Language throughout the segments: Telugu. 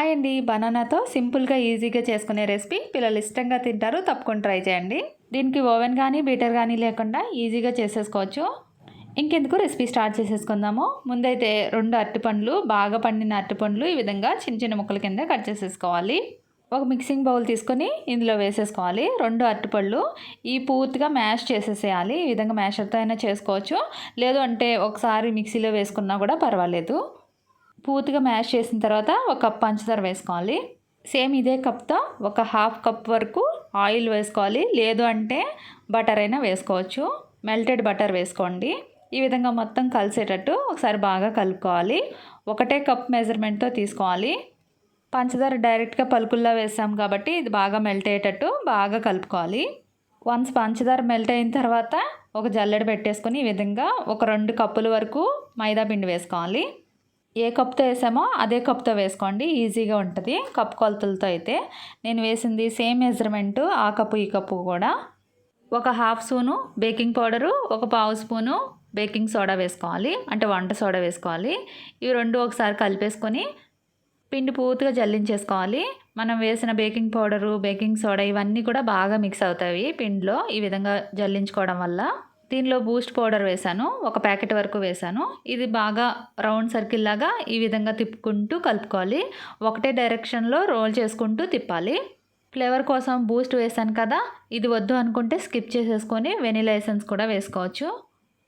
హాయ్ అండి. బనానాతో సింపుల్గా ఈజీగా చేసుకునే రెసిపీ పిల్లలు ఇష్టంగా తింటారు. తప్పకుండా ట్రై చేయండి. దీనికి ఓవెన్ కానీ బీటర్ కానీ లేకుండా ఈజీగా చేసేసుకోవచ్చు. ఇంకెందుకు రెసిపీ స్టార్ట్ చేసేసుకుందాము. ముందైతే రెండు అరటిపండ్లు బాగా పండిన అరటిపండ్లు ఈ విధంగా చిన్న చిన్న ముక్కల కింద కట్ చేసేసుకోవాలి. ఒక మిక్సింగ్ బౌల్ తీసుకొని ఇందులో వేసేసుకోవాలి. రెండు అరటిపళ్ళు ఈ పూర్తిగా మ్యాష్ చేసేసేయాలి. ఈ విధంగా మ్యాషర్తో అయినా చేసుకోవచ్చు. లేదు అంటే ఒకసారి మిక్సీలో వేసుకున్నా కూడా పర్వాలేదు. పూర్తిగా మ్యాష్ చేసిన తర్వాత ఒక కప్ పంచదార వేసుకోవాలి. సేమ్ ఇదే కప్తో ఒక హాఫ్ కప్ వరకు ఆయిల్ వేసుకోవాలి. లేదు అంటే బటర్ అయినా వేసుకోవచ్చు. మెల్టెడ్ బటర్ వేసుకోండి. ఈ విధంగా మొత్తం కలిసేటట్టు ఒకసారి బాగా కలుపుకోవాలి. ఒకటే కప్ మెజర్మెంట్తో తీసుకోవాలి. పంచదార డైరెక్ట్గా పలుకుల్లో వేసాం కాబట్టి ఇది బాగా మెల్ట్ అయ్యేటట్టు బాగా కలుపుకోవాలి. వన్స్ పంచదార మెల్ట్ అయిన తర్వాత ఒక జల్లెడ పెట్టేసుకొని ఈ విధంగా ఒక రెండు కప్పుల వరకు మైదా పిండి వేసుకోవాలి. ఏ కప్తో వేసామో అదే కప్తో వేసుకోండి. ఈజీగా ఉంటుంది. కప్ కొలతలతో అయితే నేను వేసింది సేమ్ మెజర్మెంటు ఆ కప్పు ఈ కప్పు కూడా. ఒక హాఫ్ స్పూను బేకింగ్ పౌడరు ఒక పావు స్పూను బేకింగ్ సోడా వేసుకోవాలి. అంటే వంట సోడా వేసుకోవాలి. ఇవి రెండు ఒకసారి కలిపేసుకొని పిండి పూర్తిగా జల్లించేసుకోవాలి. మనం వేసిన బేకింగ్ పౌడరు బేకింగ్ సోడా ఇవన్నీ కూడా బాగా మిక్స్ అవుతాయి పిండిలో ఈ విధంగా జల్లించుకోవడం వల్ల. దీనిలో బూస్ట్ పౌడర్ వేశాను ఒక ప్యాకెట్ వరకు వేశాను. ఇది బాగా రౌండ్ సర్కిల్ లాగా ఈ విధంగా తిప్పుకుంటూ కలుపుకోవాలి. ఒకటే డైరెక్షన్లో రోల్ చేసుకుంటూ తిప్పాలి. ఫ్లేవర్ కోసం బూస్ట్ వేసాను కదా ఇది వద్దు అనుకుంటే స్కిప్ చేసేసుకొని వెనీలా ఎసెన్స్ కూడా వేసుకోవచ్చు.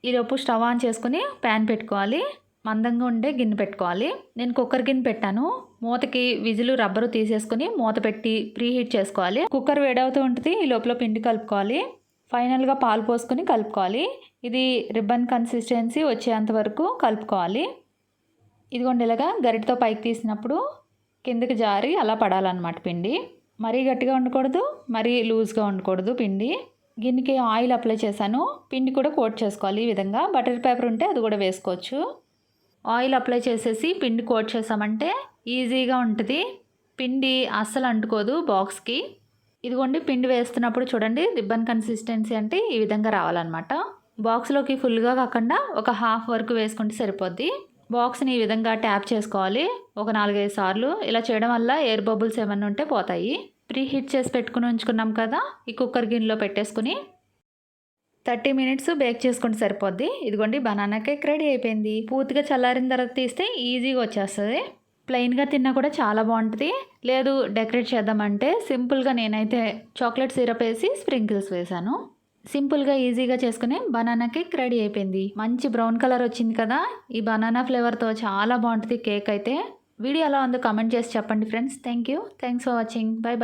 ఈలోపు స్టవ్ ఆన్ చేసుకుని ప్యాన్ పెట్టుకోవాలి. మందంగా ఉండే గిన్నె పెట్టుకోవాలి. నేను కుక్కర్ గిన్నె పెట్టాను. మూతకి విజులు రబ్బరు తీసేసుకుని మూత పెట్టి ప్రీ హీట్ చేసుకోవాలి. కుక్కర్ వేడవుతూ ఉంటుంది ఈ లోపల పిండి కలుపుకోవాలి. ఫైనల్గా పాలు పోసుకొని కలుపుకోవాలి. ఇది రిబ్బన్ కన్సిస్టెన్సీ వచ్చేంత వరకు కలుపుకోవాలి. ఇదిగోండి ఇలాగా గరిటతో పైకి తీసినప్పుడు కిందకి జారి అలా పడాలన్నమాట పిండి. మరీ గట్టిగా ఉండకూడదు మరీ లూజ్గా ఉండకూడదు పిండి. గిన్నెకి ఆయిల్ అప్లై చేశాను. పిండి కూడా కోట్ చేసుకోవాలి ఈ విధంగా. బటర్ పేపర్ ఉంటే అది కూడా వేసుకోవచ్చు. ఆయిల్ అప్లై చేసేసి పిండి కోట్ చేసామంటే ఈజీగా ఉంటుంది. పిండి అస్సలు అంటుకోదు బాక్స్కి. ఇదిగోండి పిండి వేస్తున్నప్పుడు చూడండి రిబ్బన్ కన్సిస్టెన్సీ అంటే ఈ విధంగా రావాలన్నమాట. బాక్స్లోకి ఫుల్గా కాకుండా ఒక హాఫ్ వరకు వేసుకుంటే సరిపోద్ది. బాక్స్ని ఈ విధంగా ట్యాప్ చేసుకోవాలి. ఒక నాలుగైదు సార్లు ఇలా చేయడం వల్ల ఎయిర్ బబుల్స్ ఏమన్నా ఉంటే పోతాయి. ప్రీ హీట్ చేసి పెట్టుకుని ఉంచుకున్నాం కదా ఈ కుక్కర్ గిన్నెలో పెట్టేసుకుని థర్టీ మినిట్స్ బేక్ చేసుకుంటే సరిపోద్ది. ఇదిగోండి బనానా కేక్ రెడీ అయిపోయింది. పూర్తిగా చల్లారిన తర్వాత తీస్తే ఈజీగా వచ్చేస్తుంది. ప్లెయిన్గా తిన్నా కూడా చాలా బాగుంటుంది. లేదు డెకరేట్ చేద్దామంటే సింపుల్గా నేనైతే చాక్లెట్ సిరప్ వేసి స్ప్రింకిల్స్ వేశాను సింపుల్గా ఈజీగా చేసుకునే బనానా కేక్ రెడీ అయిపోయింది. మంచి బ్రౌన్ కలర్ వచ్చింది కదా? ఈ బనానా ఫ్లేవర్తో చాలా బాగుంటుంది కేక్ అయితే. వీడియో ఎలా ఉందో కమెంట్ చేసి చెప్పండి friends. Thank you thanks for watching. Bye bye.